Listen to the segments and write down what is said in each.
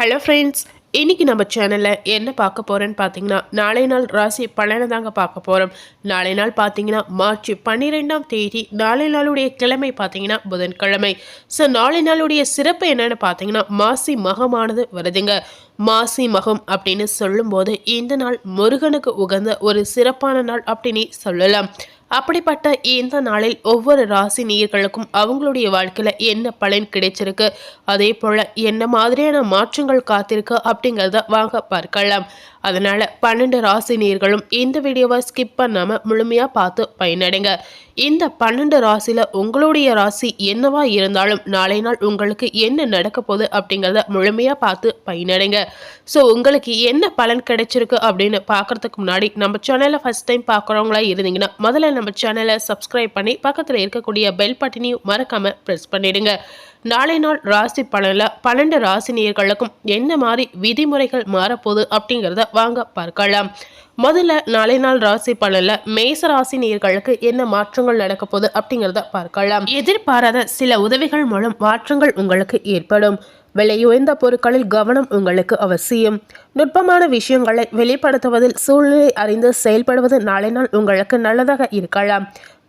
Hello friends இன்றைக்கி நம்ம சேனலில் என்ன பார்க்க போகிறேன்னு பார்த்தீங்கன்னா நாளை நாள் ராசி பலனை தாங்க பார்க்க போகிறோம் நாளை நாள் பார்த்தீங்கன்னா மார்ச் பன்னிரெண்டாம் தேதி நாளை நாளுடைய கிழமை பார்த்தீங்கன்னா புதன்கிழமை. ஸோ நாளை நாளுடைய சிறப்பு என்னென்னு பார்த்தீங்கன்னா மாசி மகமானது வருதுங்க. மாசி மகம் அப்படின்னு சொல்லும்போது இந்த நாள் முருகனுக்கு உகந்த ஒரு சிறப்பான நாள் அப்படின்னு சொல்லலாம். அப்படிப்பட்ட இந்த நாளில் ஒவ்வொரு ராசி நீர்களுக்கும் அவங்களுடைய வாழ்க்கையில் என்ன பலன் கிடைச்சிருக்கு? அதே போல் என்ன மாதிரியான மாற்றங்கள் காத்திருக்கு அப்படிங்கிறத வாங்க பார்க்கலாம். அதனால் பன்னெண்டு ராசி நீர்களும் இந்த வீடியோவை ஸ்கிப் பண்ணாமல் முழுமையாக பார்த்து பயனடைங்க. இந்த பன்னெண்டு ராசியில் உங்களுடைய ராசி என்னவா இருந்தாலும் நாளை நாள் உங்களுக்கு என்ன நடக்க போகுது அப்படிங்கிறத முழுமையாக பார்த்து பயனடைங்க. ஸோ உங்களுக்கு என்ன பலன் கிடைச்சிருக்கு அப்படின்னு பார்க்குறதுக்கு முன்னாடி நம்ம சேனலை ஃபஸ்ட் டைம் பார்க்குறவங்களா இருந்தீங்கன்னா முதல்ல நம்ம சேனலை சப்ஸ்கிரைப் பண்ணி பக்கத்தில் இருக்கக்கூடிய பெல் பட்டனையும் மறக்காமல் ப்ரெஸ் பண்ணிடுங்க. நாளை நாள் ராசி பலனில் பன்னெண்டு ராசினியர்களுக்கும் என்ன மாதிரி விதிமுறைகள் மாறப்போகுது அப்படிங்கிறத வாங்க பார்க்கலாம். முதல்ல நாளை நாள் ராசி பலனில் மேச ராசி நேர்களுக்கு என்ன மாற்றங்கள் நடக்க போகுது அப்படிங்கிறத பார்க்கலாம். எதிர்பாராத சில உதவிகள் மூலம் மாற்றங்கள் உங்களுக்கு ஏற்படும். விலையுயர்ந்த பொருட்களில் கவனம் உங்களுக்கு அவசியம். நுட்பமான விஷயங்களை வெளிப்படுத்துவதில் சூழ்நிலை அறிந்து செயல்படுவது நாளை நாள் உங்களுக்கு நல்லதாக இருக்கலாம்.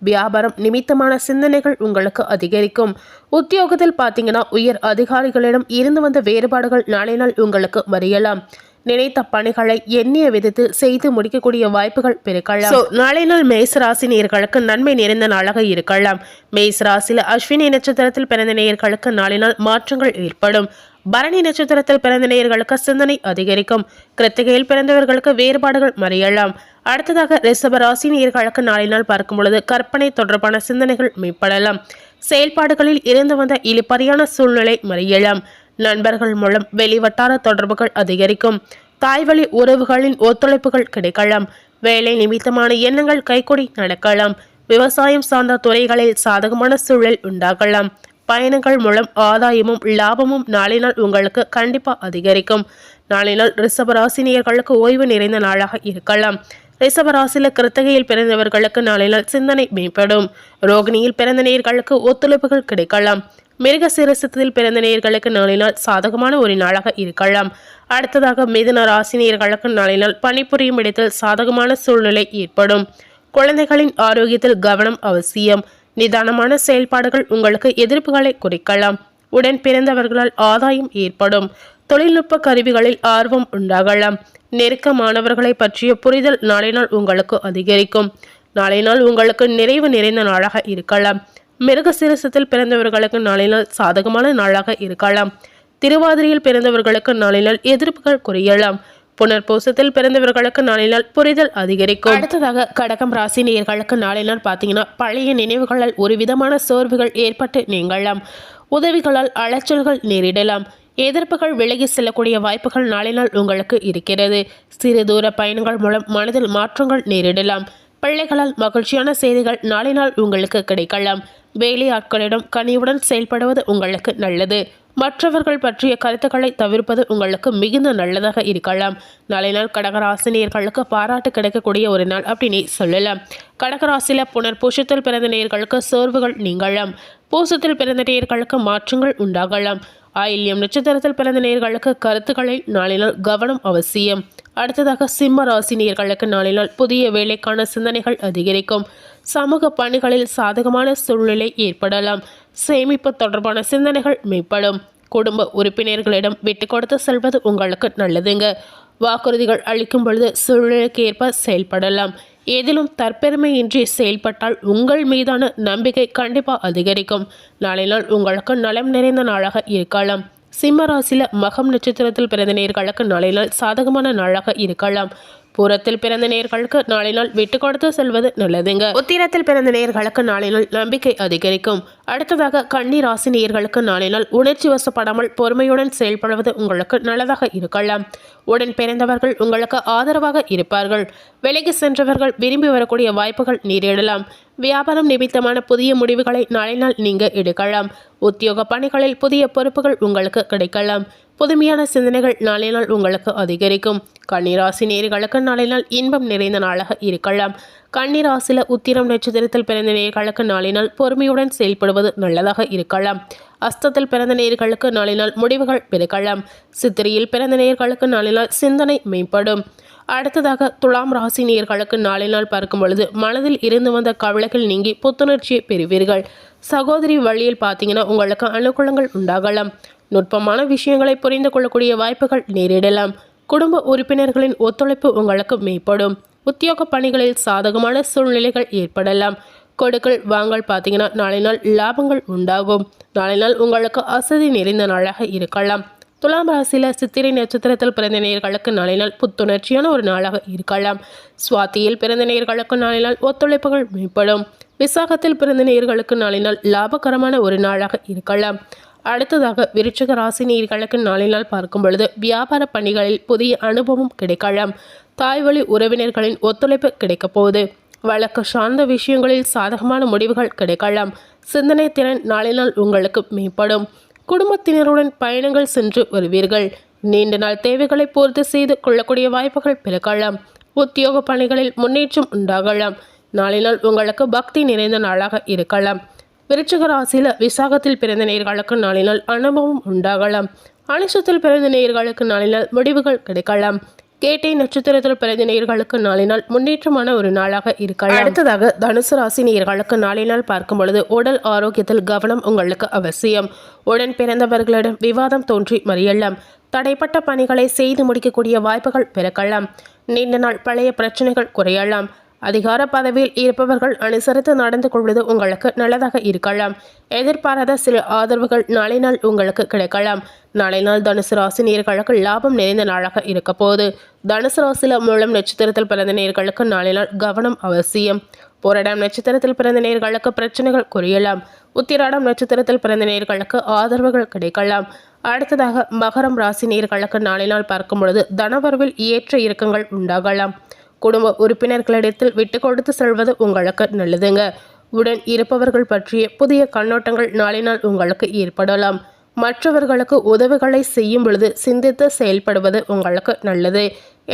வியாபாரம் நிமித்தமான சிந்தனைகள் உங்களுக்கு அதிகரிக்கும். உத்தியோகத்தில் பார்த்தீங்கன்னா உயர் அதிகாரிகளிடம் இருந்து வந்த வேறுபாடுகள் நாளை நாள் உங்களுக்கு மறியலாம். நினைத்த பணிகளை எண்ணிய விதத்தில் செய்து முடிக்கக்கூடிய வாய்ப்புகள் பெருக்கலாம். நாளை நாள் மேச ராசி நேர்களுக்கு நன்மை நிறைந்த நாளாக இருக்கலாம். மேச ராசியில் அஸ்வினி நட்சத்திரத்தில் பிறந்த நேர்களுக்கு நாளை நாள் மாற்றங்கள் ஏற்படும். பரணி நட்சத்திரத்தில் பிறந்த நேயர்களுக்கு சிந்தனை அதிகரிக்கும். கிருத்திகையில் பிறந்தவர்களுக்கு வேறுபாடுகள் மறையலாம். அடுத்ததாக ரிஷப ராசி நேர்களுக்கு நாளை நாள் பார்க்கும் பொழுது கற்பனை தொடர்பான சிந்தனைகள் மேம்படலாம். செயல்பாடுகளில் இருந்து வந்த இழிப்பறியான சூழ்நிலை மறையலாம். நண்பர்கள் மூலம் வெளிவட்டார தொடர்புகள் அதிகரிக்கும். தாய்வழி உறவுகளின் ஒத்துழைப்புகள் கிடைக்கலாம். வேலை நிமித்தமான எண்ணங்கள் கைகூடி நடக்கலாம். விவசாயம் சார்ந்த துறைகளில் சாதகமான சூழல் உண்டாகலாம். பயணங்கள் மூலம் ஆதாயமும் லாபமும் நாளை நாள் உங்களுக்கு கண்டிப்பாக அதிகரிக்கும். நாளை நாள் ரிஷபராசினியர்களுக்கு ஓய்வு நிறைந்த நாளாக இருக்கலாம். ரிஷபராசியில் கிருத்தகையில் பிறந்தவர்களுக்கு நாளை நாள் சிந்தனை மேம்படும். ரோகிணியில் பிறந்த நேர்களுக்கு ஒத்துழைப்புகள் கிடைக்கலாம். மிருக சிரசத்தில் பிறந்த நேர்களுக்கு நாளை நாள் சாதகமான ஒரு நாளாக இருக்கலாம். அடுத்ததாக மிதுன ராசினியர்களுக்கு நாளை நாள் பணிபுரியும் இடத்தில் சாதகமான சூழ்நிலை ஏற்படும். குழந்தைகளின் ஆரோக்கியத்தில் கவனம் அவசியம். நிதானமான செயல்பாடுகள் உங்களுக்கு எதிர்ப்புகளை குறைக்கலாம். உடன் பிறந்தவர்களால் ஆதாயம் ஏற்படும். தொழில்நுட்ப கருவிகளில் ஆர்வம் உண்டாகலாம். நெருக்கமானவர்களை பற்றிய புரிதல் நாளை நாள் உங்களுக்கு அதிகரிக்கும். நாளை நாள் உங்களுக்கு நிறைவு நிறைந்த நாளாக இருக்கலாம். மிருக சிரசத்தில் பிறந்தவர்களுக்கு நாளை நாள் சாதகமான நாளாக இருக்கலாம். திருவாதிரையில் பிறந்தவர்களுக்கு நாளை நாள் எதிர்ப்புகள் குறையலாம். புனர்பூசத்தில் பிறந்தவர்களுக்கு நாளை நாள் புரிதல் அதிகரிக்கும். அடுத்ததாக கடகம் ராசி நேர்களுக்கு நாளை நாள் பார்த்தீங்கன்னா பழைய நினைவுகளால் ஒரு விதமான சோர்வுகள் ஏற்பட்டு நீங்களாம் உதவிகளால் அலைச்சல்கள் நேரிடலாம். எதிர்ப்புகள் விலகி செல்லக்கூடிய வாய்ப்புகள் நாளை நாள் உங்களுக்கு இருக்கிறது. சிறு தூர பயணங்கள் மூலம் மனதில் மாற்றங்கள் நேரிடலாம். பிள்ளைகளால் மகிழ்ச்சியான செய்திகள் நாளை நாள் உங்களுக்கு கிடைக்கலாம். வேலை ஆட்களிடம் கனிவுடன் செயல்படுவது உங்களுக்கு நல்லது. மற்றவர்கள் பற்றிய கருத்துக்களை தவிர்ப்பது உங்களுக்கு மிகுந்த நல்லதாக இருக்கலாம். நாளை நாள் கடகராசினியர்களுக்கு பாராட்டு கிடைக்கக்கூடிய ஒரு நாள் அப்படின்னு சொல்லலாம். கடகராசியில் புனர் பூஷத்தில் பிறந்த நேர்களுக்கு சோர்வுகள் நீங்கலாம். பூசத்தில் பிறந்த நேர்களுக்கு மாற்றங்கள் உண்டாகலாம். ஆயில்யம் நட்சத்திரத்தில் பிறந்த நேர்களுக்கு கருத்துக்களை நாளினால் கவனம் அவசியம். அடுத்ததாக சிம்ம ராசி நேர்களுக்கு நாளினால் புதிய வேலைக்கான சிந்தனைகள் அதிகரிக்கும். சமூக பணிகளில் சாதகமான சூழ்நிலை ஏற்படலாம். சேமிப்பு தொடர்பான சிந்தனைகள் மேம்படும். குடும்ப உறுப்பினர்களிடம் விட்டு கொடுத்து செல்வது உங்களுக்கு நல்லதுங்க. வாக்குறுதிகள் அளிக்கும் பொழுது சூழ்நிலைக்கு ஏற்ப செயல்படலாம். எதிலும் தற்பெருமையின்றி செயல்பட்டால் உங்கள் மீதான நம்பிக்கை கண்டிப்பாக அதிகரிக்கும். நாளை நாள் உங்களுக்கு நலம் நிறைந்த நாளாக இருக்கலாம். சிம்ம ராசியில் மகம் நட்சத்திரத்தில் பிறந்த நேர்களுக்கு நாளை நாள் சாதகமான நாளாக இருக்கலாம். பூரத்தில் பிறந்த நேர்களுக்கு நாளை நாள் விட்டு கொடுத்து செல்வது நல்லதுங்க. உத்திரத்தில் பிறந்த நேர்களுக்கு நாளை நாள் நம்பிக்கை அதிகரிக்கும். அடுத்ததாக கன்னி ராசி நேர்களுக்கு நாளை நாள் உணர்ச்சி வசப்படாமல் பொறுமையுடன் செயல்படுவது உங்களுக்கு நல்லதாக இருக்கலாம். உடன் பிறந்தவர்கள் உங்களுக்கு ஆதரவாக இருப்பார்கள். விலகி சென்றவர்கள் விரும்பி வரக்கூடிய வாய்ப்புகள் நேரிடலாம். வியாபாரம் நிமித்தமான புதிய முடிவுகளை நாளை நாள் நீங்க எடுக்கலாம். உத்தியோக பணிகளில் புதிய பொறுப்புகள் உங்களுக்கு கிடைக்கலாம். புதுமையான சிந்தனைகள் நாளை நாள் உங்களுக்கு அதிகரிக்கும். கன்னிராசி நேர்களுக்கு நாளை நாள் இன்பம் நிறைந்த நாளாக இருக்கலாம். கன்னிராசியில் உத்திரம் நட்சத்திரத்தில் பிறந்த நேர்களுக்கு நாளை நாள் பொறுமையுடன் செயல்படுவது நல்லதாக இருக்கலாம். அஸ்தத்தில் பிறந்த நேர்களுக்கு நாளை நாள் முடிவுகள் பெருக்கலாம். சித்திரையில் பிறந்த நேர்களுக்கு நாளை நாள் சிந்தனை மேம்படும். அடுத்ததாக துலாம் ராசி நேர்களுக்கு நாளை நாள் பார்க்கும் பொழுது மனதில் இருந்து வந்த கவலைகள் நீங்கி புத்துணர்ச்சியை பெறுவீர்கள். சகோதரி வழியில் பார்த்தீங்கன்னா உங்களுக்கு அனுகூலங்கள் உண்டாகலாம். நுட்பமான விஷயங்களை புரிந்து கொள்ளக்கூடிய வாய்ப்புகள் நேரிடலாம். குடும்ப உறுப்பினர்களின் ஒத்துழைப்பு உங்களுக்கு மேம்படும். உத்தியோக பணிகளில் சாதகமான சூழ்நிலைகள் ஏற்படலாம். கொடுக்கல் வாங்கல் பார்த்தீங்கன்னா நாளை நாள் லாபங்கள் உண்டாகும். நாளை நாள் உங்களுக்கு அசதி நிறைந்த நாளாக இருக்கலாம். துலாம் ராசியில் சித்திரை நட்சத்திரத்தில் பிறந்த நேர்களுக்கு நாளை நாள் புத்துணர்ச்சியான ஒரு நாளாக இருக்கலாம். சுவாத்தியில் பிறந்த நேர்களுக்கு நாளை நாள் ஒத்துழைப்புகள் மேம்படும். விசாகத்தில் பிறந்த நேர்களுக்கு நாளை நாள் லாபகரமான ஒரு நாளாக இருக்கலாம். அடுத்ததாக விருச்சக ராசி நேர்களுக்கு நாளை நாள் பார்க்கும் பொழுது வியாபார பணிகளில் புதிய அனுபவம் கிடைக்கலாம். தாய்வழி உறவினர்களின் ஒத்துழைப்பு கிடைக்கப் போகுது. வழக்கு சார்ந்த விஷயங்களில் சாதகமான முடிவுகள் கிடைக்கலாம். சிந்தனை திறன் நாளை நாள் உங்களுக்கு மேம்படும். குடும்பத்தினருடன் பயணங்கள் சென்று வருவீர்கள். நீண்ட நாள் தேவைகளை பூர்த்தி செய்து கொள்ளக்கூடிய வாய்ப்புகள் பிறக்கலாம் உத்தியோக பணிகளில் முன்னேற்றம் உண்டாகலாம். நாளினால் உங்களுக்கு பக்தி நிறைந்த நாளாக இருக்கலாம். விருச்சிக ராசியில் விசாகத்தில் பிறந்த நேர்களுக்கு நாளினால் அனுபவம் உண்டாகலாம். அனுஷத்தில் பிறந்த நேர்களுக்கு நாளினால் முடிவுகள் கிடைக்கலாம். கேட்டை நட்சத்திரத்தில் பிறந்த நேர்களுக்கு நாளை நாள் முன்னேற்றமான ஒரு நாளாக இருக்கலாம். அடுத்ததாக தனுசு ராசி நேர்களுக்கு நாளை நாள் பார்க்கும் பொழுது உடல் ஆரோக்கியத்தில் கவனம் உங்களுக்கு அவசியம். உடன் பிறந்தவர்களிடம் விவாதம் தோன்றி மறியலாம். தடைப்பட்ட பணிகளை செய்து முடிக்கக்கூடிய வாய்ப்புகள் பிறக்கலாம். நீண்ட நாள் பழைய பிரச்சனைகள் குறையலாம். அதிகார பதவியில் இருப்பவர்கள் அனுசரித்து நடந்து கொள்வது உங்களுக்கு நல்லதாக இருக்கலாம். எதிர்பாராத சில ஆதரவுகள் நாளை நாள் உங்களுக்கு கிடைக்கலாம். நாளை நாள் தனுசு ராசி நேர்களுக்கு லாபம் நிறைந்த நாளாக இருக்க போது தனுசு ராசில மூலம் நட்சத்திரத்தில் பிறந்த நேர்களுக்கு நாளை நாள் கவனம் அவசியம். போராடம் நட்சத்திரத்தில் பிறந்த நேர்களுக்கு பிரச்சனைகள் குறையலாம். உத்திராடம் நட்சத்திரத்தில் பிறந்த நேர்களுக்கு ஆதரவுகள் கிடைக்கலாம். அடுத்ததாக மகரம் ராசி நேர்களுக்கு நாளை நாள் பார்க்கும் பொழுது தனவரவில் ஏற்ற இறக்கங்கள் உண்டாகலாம். குடும்ப உறுப்பினர்களிடத்தில் விட்டு கொடுத்து செல்வது உங்களுக்கு நல்லதுங்க. உடன் இருப்பவர்கள் பற்றிய புதிய கண்ணோட்டங்கள் நாளை நாள் உங்களுக்கு ஏற்படலாம். மற்றவர்களுக்கு உதவிகளை செய்யும் பொழுது சிந்தித்து செயல்படுவது உங்களுக்கு நல்லது.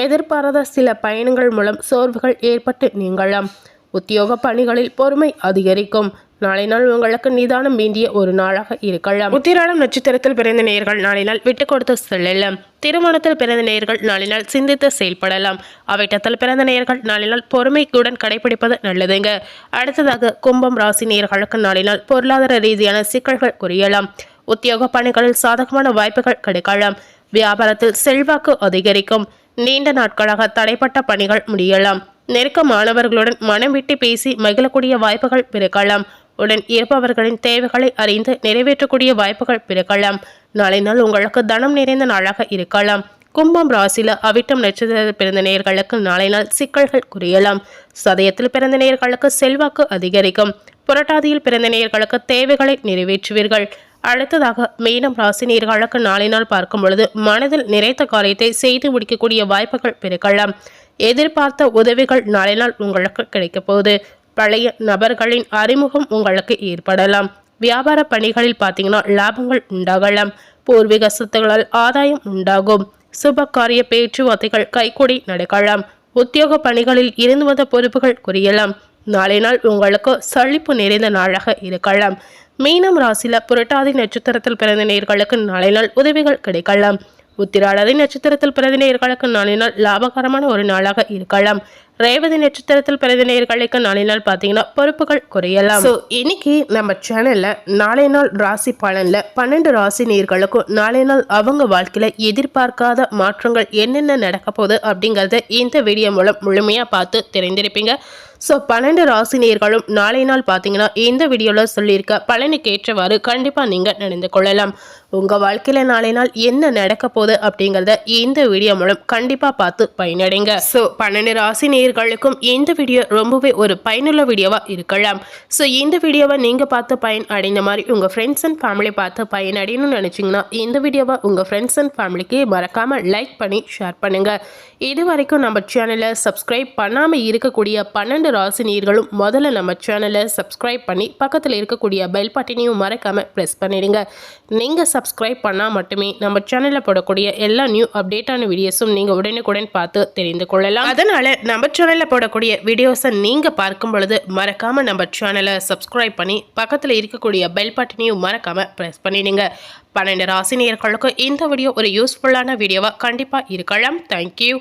எதிர்பாராத சில பயணங்கள் மூலம் சோர்வுகள் ஏற்பட்டு நீங்களாம் உத்தியோக பணிகளில் பொறுமை அதிகரிக்கும். நாளை நாள் உங்களுக்கு நிதானம் வேண்டிய ஒரு நாளாக இருக்கலாம். உத்திராடம் நட்சத்திரத்தில் பிறந்த நேர்கள் நாளை நாள் விட்டு கொடுத்து செல்லலாம். திருமணத்தில் பிறந்த நேர்கள் நாளை நாள் சிந்தித்து செயல்படலாம். அவைட்டத்தில் பிறந்த நேர்கள் நாளை நாள் பொறுமைக்குடன் கடைபிடிப்பது நல்லதுங்க. அடுத்ததாக கும்பம் ராசி நேர்களுக்கு நாளை நாள் பொருளாதார ரீதியான சிக்கல்கள் குறையலாம். உத்தியோக பணிகளில் சாதகமான வாய்ப்புகள் கிடைக்கலாம். வியாபாரத்தில் செல்வாக்கு அதிகரிக்கும். நீண்ட நாட்களாக தடைப்பட்ட பணிகள் முடியலாம். நெருக்கமானவர்களுடன் மனம் விட்டு பேசி மகிழக்கூடிய வாய்ப்புகள் பிறக்கலாம். உடன் இருப்பவர்களின் தேவைகளை அறிந்து நிறைவேற்றக்கூடிய வாய்ப்புகள் பிறக்கலாம். நாளை நாள் உங்களுக்கு தனம் நிறைந்த நாளாக இருக்கலாம். கும்பம் ராசியில அவிட்டம் நட்சத்திர பிறந்த நேர்களுக்கு நாளை நாள் சிக்கல்கள் குறையலாம். சதயத்தில் பிறந்த நேர்களுக்கு செல்வாக்கு அதிகரிக்கும். புரட்டாதியில் பிறந்த நேர்களுக்கு தேவைகளை நிறைவேற்றுவீர்கள். அடுத்ததாக மீனம் ராசி நேர்களுக்கு நாளை நாள் பார்க்கும் பொழுது மனதில் நிறைத்த காரியத்தை செய்து முடிக்கக்கூடிய வாய்ப்புகள் பெருக்கலாம் எதிர்பார்த்த உதவிகள் நாளை நாள் உங்களுக்கு கிடைக்கப் போகுது. பழைய நபர்களின் அறிமுகம் உங்களுக்கு ஏற்படலாம். வியாபார பணிகளில் பார்த்தீங்கன்னா லாபங்கள் உண்டாகலாம். பூர்வீக சொத்துகளால் ஆதாயம் உண்டாகும். சுப காரிய பேச்சுவார்த்தைகள் கைகூடி நடக்கலாம். உத்தியோக பணிகளில் இருந்து வந்த பொறுப்புகள் குறையலாம். நாளை நாள் உங்களுக்கு சளிப்பு நிறைந்த நாளாக இருக்கலாம். மீனம் ராசியில் புரட்டாதி நட்சத்திரத்தில் பிறந்த நேர்களுக்கு நாளை நாள் உதவிகள் கிடைக்கலாம். உத்திராடாதி நட்சத்திரத்தில் பிறந்த நேர்களுக்கு நாள் லாபகரமான ஒரு நாளாக இருக்கலாம். ரேவதி நட்சத்திரத்தில் பிறந்த நேர்களுக்கு நாளை நாள் பார்த்தீங்கன்னா பொறுப்புகள் குறையலாம். ஸோ இன்னைக்கு நம்ம சேனலில் நாளை நாள் ராசி பலனில் பன்னெண்டு ராசி நேர்களுக்கும் நாளை நாள் அவங்க வாழ்க்கையில் எதிர்பார்க்காத மாற்றங்கள் என்னென்ன நடக்க போகுது அப்படிங்கறத இந்த வீடியோ மூலம் முழுமையாக பார்த்து தெரிந்திருப்பீங்க. ஸோ பன்னெண்டு ராசி நேர்களும் நாளை நாள் பார்த்தீங்கன்னா இந்த வீடியோவில் சொல்லியிருக்க பலனுக்கு ஏற்றவாறு கண்டிப்பாக நீங்கள் நடந்து கொள்ளலாம். உங்கள் வாழ்க்கையில் நாளை நாள் என்ன நடக்க போகுது அப்படிங்கிறத இந்த வீடியோ மூலம் கண்டிப்பாக பார்த்து பயனடைங்க. ஸோ பன்னெண்டு ராசி நேர்களுக்கும் இந்த வீடியோ ரொம்பவே ஒரு பயனுள்ள வீடியோவாக இருக்கலாம். ஸோ இந்த வீடியோவை நீங்கள் பார்த்து பயன் அடைந்த மாதிரி உங்கள் ஃப்ரெண்ட்ஸ் அண்ட் ஃபேமிலி பார்த்து பயன் அடையணும்னு நினச்சிங்கன்னா இந்த வீடியோவை உங்கள் ஃப்ரெண்ட்ஸ் அண்ட் ஃபேமிலிக்கு மறக்காமல் லைக் பண்ணி ஷேர் பண்ணுங்கள் இது வரைக்கும் நம்ம சேனலை சப்ஸ்கிரைப் பண்ணாமல் இருக்கக்கூடிய பன்னெண்டு பன்னெண்டு ராசினியர்களும் முதல்ல நம்ம சேனலை சப்ஸ்கிரைப் பண்ணி பக்கத்தில் இருக்கக்கூடிய பெல் பட்டினையும் மறக்காமல் ப்ரெஸ் பண்ணிடுங்க. நீங்கள் சப்ஸ்கிரைப் பண்ணால் மட்டுமே நம்ம சேனலில் போடக்கூடிய எல்லா நியூ அப்டேட்டான வீடியோஸும் நீங்கள் உடனுக்குடன் பார்த்து தெரிந்து கொள்ளலாம். அதனால் நம்ம சேனலில் போடக்கூடிய வீடியோஸை நீங்கள் பார்க்கும் பொழுது மறக்காமல் நம்ம சேனலை சப்ஸ்கிரைப் பண்ணி பக்கத்தில் இருக்கக்கூடிய பெல் பட்டினையும் மறக்காமல் ப்ரெஸ் பண்ணிடுங்க. பன்னெண்டு ராசினியர்களுக்கு இந்த வீடியோ ஒரு யூஸ்ஃபுல்லான வீடியோவாக கண்டிப்பாக இருக்கலாம். தேங்க்யூ